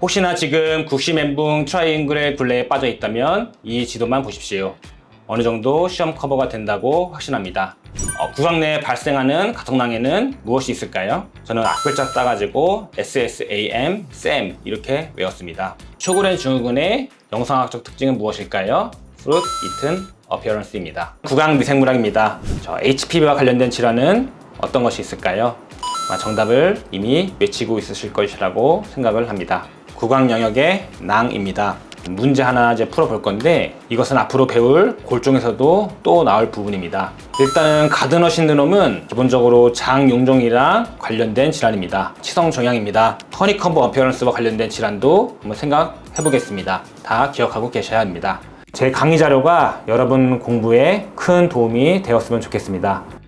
혹시나 지금 국시 멘붕 트라이앵글의 굴레에 빠져 있다면 이 지도만 보십시오. 어느 정도 시험 커버가 된다고 확신합니다. 어, 구강 내에 발생하는 가속낭에는 무엇이 있을까요? 저는 앞글자 따가지고 SSAM, SAM 이렇게 외웠습니다. 초그랜 증후군의 영상학적 특징은 무엇일까요? Fruit Eaten Appearance입니다. 구강 미생물학입니다. 저 HPV와 관련된 질환은 어떤 것이 있을까요? 아마 정답을 이미 외치고 있으실 것이라고 생각을 합니다. 구강 영역의 낭입니다. 문제 하나 이제 풀어볼 건데 이것은 앞으로 배울 골종에서도 또 나올 부분입니다. 일단은 가드너 신드롬은 기본적으로 장 용종이랑 관련된 질환입니다. 치성 종양입니다. 허니컴브 어피어런스와 관련된 질환도 한번 생각해 보겠습니다. 다 기억하고 계셔야 합니다. 제 강의 자료가 여러분 공부에 큰 도움이 되었으면 좋겠습니다.